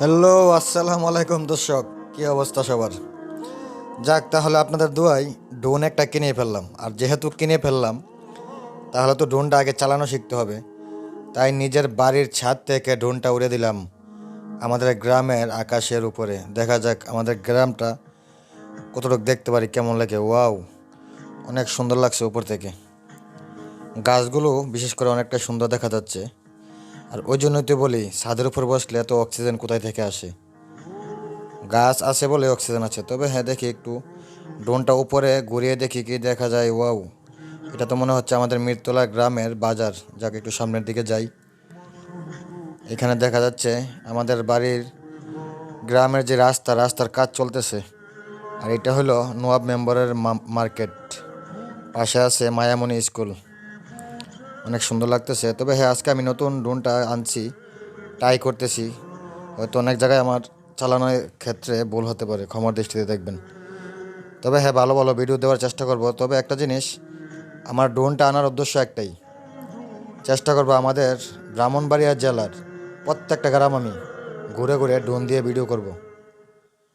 Hello, আসসালামু আলাইকুম দর্শক, কী অবস্থা সবার? যাক, তাহলে আপনাদের দুয়াই ড্রোন একটা কিনে ফেললাম। আর যেহেতু কিনে ফেললাম, তাহলে তো ড্রোনটা আগে চালানো শিখতে হবে। তাই নিজের বাড়ির ছাদ থেকে ড্রোনটা উড়ে দিলাম আমাদের গ্রামের আকাশের উপরে। দেখা যাক আমাদের গ্রামটা কতটুকু দেখতে পারি, কেমন লাগে। ওয়াও, অনেক সুন্দর লাগছে উপর থেকে। গাছগুলো বিশেষ করে অনেকটা সুন্দর দেখা যাচ্ছে। আর ওই জন্যই তো বলি, ছাদের উপর বসলে এত অক্সিজেন কোথায় থেকে আসে? গাছ আছে বলে অক্সিজেন আছে, তবে হ্যাঁ দেখি একটু। ড্রোনটা উপরে ঘুরিয়ে দেখি কি দেখা যায়, ওয়াও। এটা তো মনে হচ্ছে আমাদের মিরতলা গ্রামের বাজার, যাকে একটু সামনের দিকে যাই। এখানে দেখা যাচ্ছে আমাদের বাড়ির গ্রামের যে রাস্তা, রাস্তার কাজ চলতেছে। আর এটা হলো নোয়াব মেম্বারের মার্কেট পাশে আছে মায়ামণি স্কুল। অনেক সুন্দর লাগতেছে। তবে হ্যাঁ আজকে আমি নতুন ড্রোনটা আনছি ট্রাই করতেছি। হয়তো অনেক জায়গায় আমার চালানোর ক্ষেত্রে ভুল হতে পারে, ক্ষমার দৃষ্টিতে দেখবেন। তবে হ্যাঁ ভালো ভালো ভিডিও দেওয়ার চেষ্টা করব। তবে একটা জিনিস, আমার ড্রোনটা আনার উদ্দেশ্য একটাই। চেষ্টা করব আমাদের ব্রাহ্মণবাড়িয়া জেলার প্রত্যেকটা গ্রাম আমি ঘুরে ঘুরে ড্রোন দিয়ে ভিডিও করব।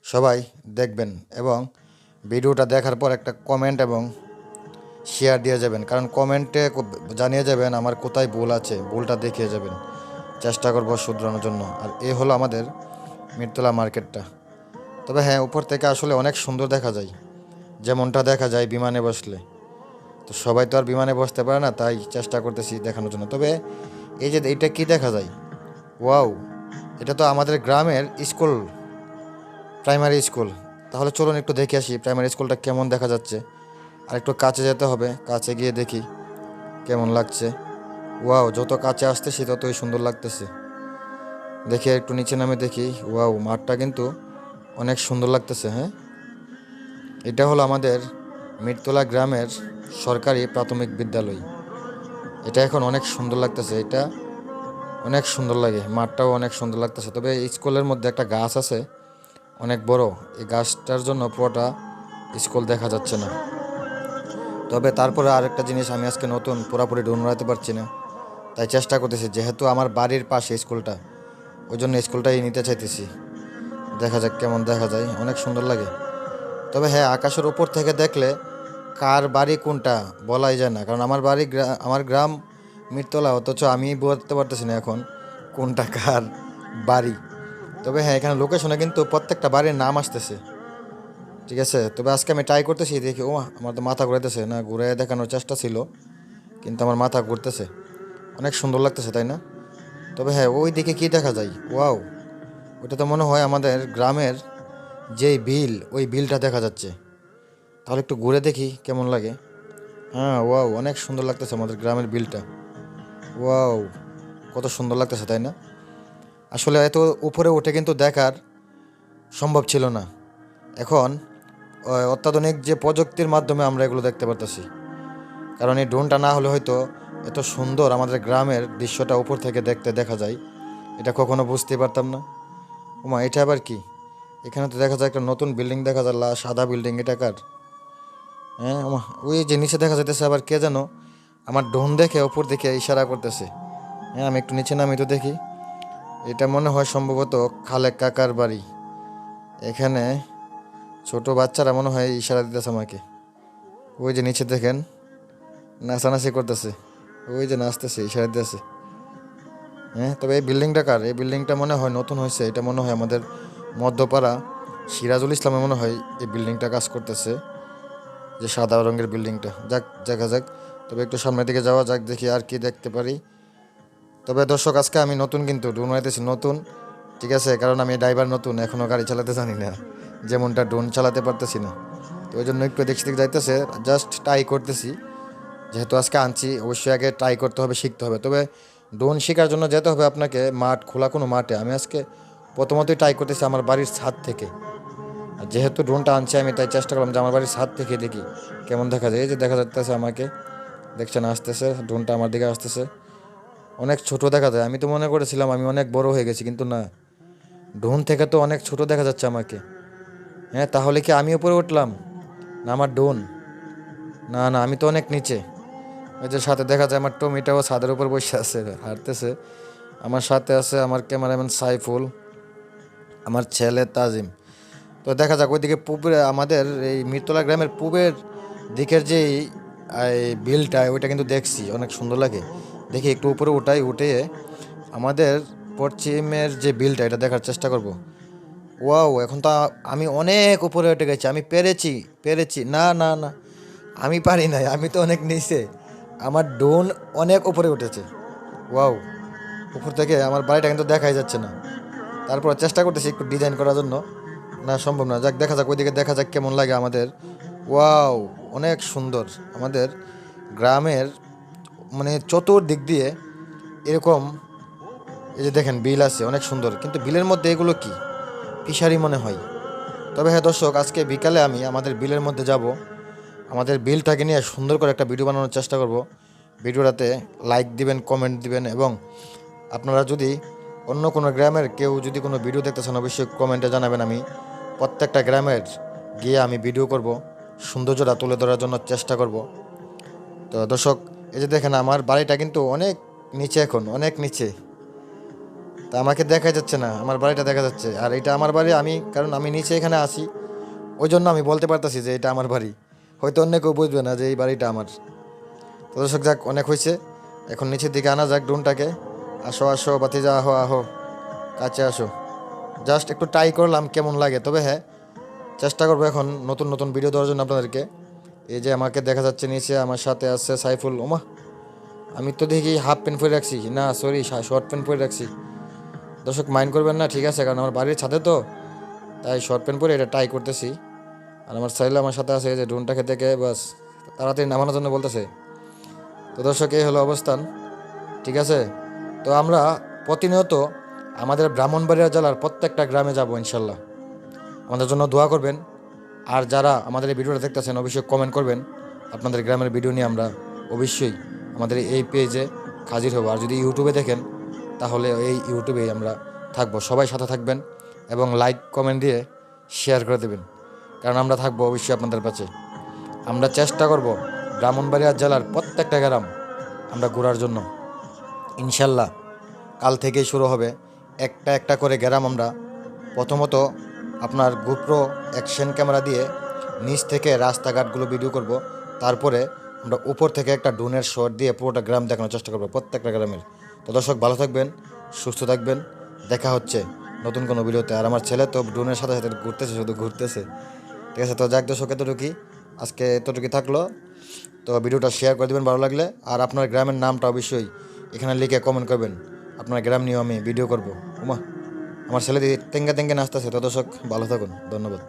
সবাই দেখবেন এবং ভিডিওটা দেখার পর একটা কমেন্ট এবং শেয়ার দিয়ে যাবেন। কারণ কমেন্টে জানিয়ে যাবেন আমার কোথায় ভুল আছে, ভুলটা দেখিয়ে যাবেন। চেষ্টা করব শুধরানোর জন্য। আর এ হলো আমাদের মিরতলা মার্কেটটা। তবে হ্যাঁ উপর থেকে আসলে অনেক সুন্দর দেখা যায়। যেমনটা দেখা যায় বিমানে বসলে। তো সবাই তো আর বিমানে বসতে পারে না, তাই চেষ্টা করতেছি দেখানোর জন্য। তবে এই যে এইটা কি দেখা যায়? ওয়াও, এটা তো আমাদের গ্রামের স্কুল প্রাইমারি স্কুল। তাহলে চলুন একটু দেখে আসি প্রাইমারি স্কুলটা কেমন দেখা যাচ্ছে। আর একটু কাছে যেতে হবে, কাছে গিয়ে দেখি কেমন লাগছে। ওয়াও, যত কাছে আসতেছি ততই সুন্দর লাগতেছে। দেখি একটু নিচে নামে দেখি। ওয়াও, মাঠটা কিন্তু অনেক সুন্দর লাগতেছে হ্যাঁ? এটা হলো আমাদের মিরতলা গ্রামের সরকারি প্রাথমিক বিদ্যালয়। এটা এখন অনেক সুন্দর লাগতেছে, এটা অনেক সুন্দর লাগে, মাঠটাও অনেক সুন্দর লাগতেছে। তবে স্কুলের মধ্যে একটা গাছ আছে, অনেক বড়। এই গাছটার জন্য পুরোটা স্কুল দেখা যাচ্ছে না। তবে তারপরে আরেকটা জিনিস আমি আজকে নতুন, পুরোপুরি ড্রোন উড়াতে পারছি না। তাই চেষ্টা করতেছি, যেহেতু আমার বাড়ির পাশে স্কুলটা ওই জন্য স্কুলটাই নিতে চাইতেছি। দেখা যাক কেমন দেখা যায়, অনেক সুন্দর লাগে। তবে হ্যাঁ আকাশের উপর থেকে দেখলে কার বাড়ি কোনটা বলাই যায় না, কারণ আমার বাড়ি আমার গ্রাম মিরতলা, অথচ আমি বলতে পারতেছি না এখন কোনটা কার বাড়ি। তবে হ্যাঁ এখানে লোকেশনে কিন্তু প্রত্যেকটা বাড়ির নাম আসতেছে। ঠিক আছে? তবে আজকে আমি ট্রাই করতেছি, দেখি ও আমার তো মাথা ঘুরাইতেছে। না ঘুরে দেখানোর চেষ্টা ছিল, কিন্তু আমার মাথা ঘুরতেছে। অনেক সুন্দর লাগতেছে, তাই না? তবে হ্যাঁ ওই দিকে কি দেখা যায়? ওয়াও ওটা তো মনে হয় আমাদের গ্রামের যেই বিল, ওই বিলটা দেখা যাচ্ছে। তাহলে একটু ঘুরে দেখি, কেমন লাগে। হ্যাঁ ওয়াও অনেক সুন্দর লাগতেছে আমাদের গ্রামের বিলটা। ওয়াও কত সুন্দর লাগতেছে, তাই না? আসলে এত উপরে উঠে কিন্তু দেখার সম্ভব ছিল না। এখন অত্যাধুনিক যে প্রযুক্তির মাধ্যমে আমরা এগুলো দেখতে পারতেছি। কারণ এই ড্রোনটা না হলে হয়তো এত সুন্দর আমাদের গ্রামের দৃশ্যটা উপর থেকে দেখতে দেখা যায়। এটা কখনো বুঝতেই পারতাম না। ওমা, এটা আবার কি? এখানে তো দেখা যায় একটা নতুন বিল্ডিং দেখা যায়, লা- সাদা বিল্ডিং, এটা কার? হ্যাঁ ওমা, ওই যে নিচে দেখা যাইতেছে আবার কে যেন? আমার ড্রোন দেখে উপর দিকে ইশারা করতেছে। হ্যাঁ আমি একটু নিচে নামি তো দেখি। এটা মনে হয় সম্ভবত খালেক কাকার বাড়ি। এখানে ছোট বাচ্চারা মনে হয় ইশারা দিতেছে আমাকে। ওই যে নিচে দেখেন, নাচানাচি করতেছে। ওই যে নাচতেছে, ইশারা দিতেছে। হ্যাঁ তবে এই বিল্ডিংটা কার? এই বিল্ডিংটা মনে হয় নতুন হয়েছে। এটা মনে হয় আমাদের মধ্যপাড়া সিরাজুল ইসলামে মনে হয় এই বিল্ডিংটা কাজ করতেছে, যে সাদা রঙের বিল্ডিংটা। যাক, দেখা যাক। তবে একটু সামনের দিকে যাওয়া যাক, দেখি আর কি দেখতে পারি। তবে দর্শক, আজকে আমি নতুন কিন্তু ড্রোন নতুন। ঠিক আছে, কারণ আমি ড্রাইভার নতুন এখনও গাড়ি চালাতে জানি না। যেমনটা ড্রোন চালাতে পারতেছি না। তো ওই জন্য একটু দেখছি যাইতেছে জাস্ট ট্রাই করতেছি। যেহেতু আজকে আনছি, অবশ্যই আগে ট্রাই করতে হবে, শিখতে হবে। তবে ড্রোন শেখার জন্য যেতে হবে আপনাকে, মাঠ খোলা কোনো মাঠে। আমি আজকে প্রথমতই ট্রাই করতেছি আমার বাড়ির ছাদ থেকে। আর যেহেতু ড্রোনটা আনছি, আমি তাই চেষ্টা করলাম যে আমার বাড়ির ছাদ থেকে দেখি, কেমন দেখা যায়। এই যে দেখা যাচ্ছে আমাকে, দেখছেন, আসতেছে ড্রোনটা আমার দিকে আসতেছে। অনেক ছোট দেখা যায়। আমি তো মনে করেছিলাম আমি অনেক বড় হয়ে গেছি, কিন্তু না। ড্রোন থেকে তো অনেক ছোট দেখা যাচ্ছে আমাকে। হ্যাঁ তাহলে কি আমি উপরে উঠলাম? না, আমার ডোন। না না, আমি তো অনেক নিচে। ওই যে সাথে দেখা যায় আমার টমিটাও ছাদের উপর বসে আছে, হাঁটতেছে। আমার সাথে আছে আমার ক্যামেরাম্যান সাইফুল, আমার ছেলে তাজিম। তো দেখা যাক, ওইদিকে পূবে আমাদের এই মিরতলা গ্রামের পুবের দিকের যে এই বিলটা, ওইটা কিন্তু দেখছি, অনেক সুন্দর লাগে। দেখি একটু উপরে উঠাই, উঠে আমাদের পশ্চিমের যে বিলটা, এটা দেখার চেষ্টা করব। ওয়াও, এখন তো আমি অনেক উপরে উঠে গেছি, আমি পেরেছি পেরেছি। না না না, আমি পারি নাই, আমি তো অনেক নিচে। আমার ডোন অনেক উপরে উঠেছে। ওয়াও, উপর থেকে আমার বাড়িটা কিন্তু দেখাই যাচ্ছে না। তারপর চেষ্টা করতেছি একটু ডিজাইন করার জন্য। না, সম্ভব না। যাক, দেখা যাক, ওইদিকে দেখা যাক কেমন লাগে আমাদের। ওয়াও, অনেক সুন্দর। আমাদের গ্রামের মানে চতুর্দিক দিয়ে এরকম, এই যে দেখেন, বিল আছে, অনেক সুন্দর। কিন্তু বিলের মধ্যে এগুলো কি? ফিশারি মনে হয়। তবে হ্যাঁ দর্শক, আজকে বিকালে আমি আমাদের বিলের মধ্যে যাব। আমাদের বিলটাকে নিয়ে সুন্দর করে একটা ভিডিও বানানোর চেষ্টা করব। ভিডিওটাতে লাইক দিবেন কমেন্ট দিবেন এবং আপনারা যদি অন্য কোনো গ্রামের কেউ যদি কোনো ভিডিও দেখতে চান, অবশ্যই কমেন্টে জানাবেন আমি। প্রত্যেকটা গ্রামের গিয়ে আমি ভিডিও করব, সৌন্দর্যটা তুলে ধরার জন্য চেষ্টা করব। তো দর্শক, এই যে দেখেন, আমার বাড়িটা কিন্তু অনেক নিচে এখন, অনেক নিচে। তা আমাকে দেখা যাচ্ছে না, আমার বাড়িটা দেখা যাচ্ছে। আর এটা আমার বাড়ি, আমি, কারণ আমি নিচে এখানে আসি ওই জন্য আমি বলতে পারতাছি যে এটা আমার বাড়ি। হয়তো অন্য কেউ বুঝবে না যে এই বাড়িটা আমার। তো দর্শক যাক, অনেক হয়েছে। এখন নিচের দিকে আনা যাক ড্রোনটাকে। আসো আসো বাতিজা আহো আহো। কাছে আসো। জাস্ট একটু ট্রাই করলাম কেমন লাগে, তবে হ্যাঁ চেষ্টা করব এখন নতুন নতুন ভিডিও দেওয়ার জন্য আপনাদেরকে। এই যে আমাকে দেখা যাচ্ছে নিচে, আমার সাথে আছে সাইফুল। ওমা, আমি তো দেখি হাফ প্যান্ট পরে রাখছি। না সরি শর্ট প্যান্ট পরে রাখছি। দর্শক মাইন্ড করবেন না, ঠিক আছে, কারণ আমার বাড়ির ছাদে তো, তাই শর্ট প্যান্ট পরে এটা ট্রাই করতেছি। আর আমার সাইলে আমার সাথে আছে যে ড্রোনটা খেতে গিয়ে বাস, তাড়াতাড়ি নামানোর জন্য বলতেছে। তো দর্শক, এই হলো অবস্থান, ঠিক আছে? তো আমরা প্রতিনিয়ত আমাদের ব্রাহ্মণবাড়িয়া জেলার প্রত্যেকটা গ্রামে যাব, ইনশাল্লাহ। আমাদের জন্য দোয়া করবেন। আর যারা আমাদের এই ভিডিওটা দেখতেছেন, অবশ্যই কমেন্ট করবেন। আপনাদের গ্রামের ভিডিও নিয়ে আমরা অবশ্যই আমাদের এই পেজে হাজির হব। আর যদি ইউটিউবে দেখেন তাহলে এই ইউটিউবেই আমরা থাকব। সবাই সাথে থাকবেন এবং লাইক কমেন্ট দিয়ে শেয়ার করে দেবেন। কারণ আমরা থাকব অবশ্যই আপনাদের কাছে। আমরা চেষ্টা করব ব্রাহ্মণবাড়িয়া জেলার প্রত্যেকটা গ্রাম আমরা ঘোরার জন্য। ইনশাল্লাহ কাল থেকেই শুরু হবে। একটা একটা করে গ্রাম আমরা প্রথমত আপনার গোপ্রো অ্যাকশন ক্যামেরা দিয়ে নিচ থেকে রাস্তাঘাটগুলো ভিডিও করব। তারপরে আমরা উপর থেকে একটা ড্রোনের শট দিয়ে পুরোটা গ্রাম দেখানোর চেষ্টা করব প্রত্যেকটা গ্রামের। তো দর্শক, ভালো থাকবেন, সুস্থ থাকবেন। দেখা হচ্ছে নতুন কোনো ভিডিওতে। আর আমার ছেলে তো ড্রোনের সাথে সাথে ঘুরতেছে, শুধু ঘুরতেছে। ঠিক আছে, তো যাক দর্শক, এতটুকুই। আজকে এতটুকুই থাকল। তো ভিডিওটা শেয়ার করে দেবেন ভালো লাগলে। আর আপনার গ্রামের নামটা অবশ্যই এখানে লিখে কমেন্ট করবেন। আপনার গ্রাম নিয়েও আমি ভিডিও করব। উমা, আমার ছেলে তেঙ্গে তেঙ্গে নাচতেছে। তো দর্শক, ভালো থাকুন। ধন্যবাদ।